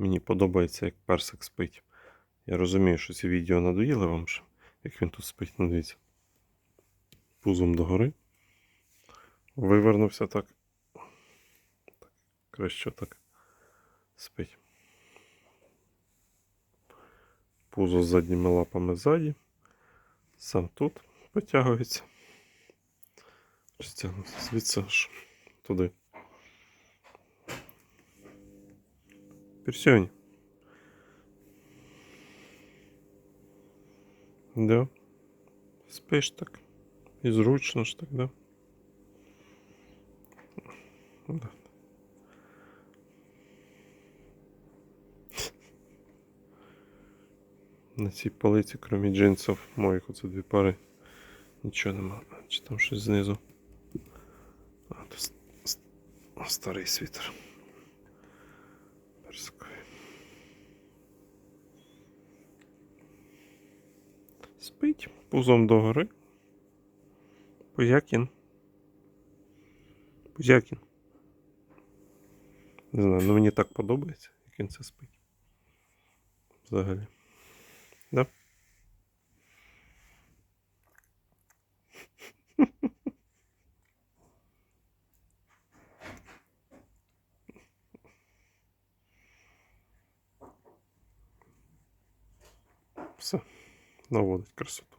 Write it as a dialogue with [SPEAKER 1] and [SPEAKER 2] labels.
[SPEAKER 1] Мені подобається, як персик спить. Я розумію, що ці відео надоїли вам як він тут спить, ну дивіться. Пузом догори. Вивернувся так. так. Краще так спить. Пузо з задніми лапами ззаді. Сам тут потягується. Звідси аж туди. Пірсьонь. Да. Спиш так. І зручно ж так, да? Да. На цій полиці, крім джинсів, моїх оце дві пари. Нічого нема. Чи там щось знизу. А, то старий світер. Персиковий. Спить пузом догори. Пузякін. Пузякін. Не знаю, ну мені так подобається, як він це спить. Взагалі. Да? Все. Наводить красоту.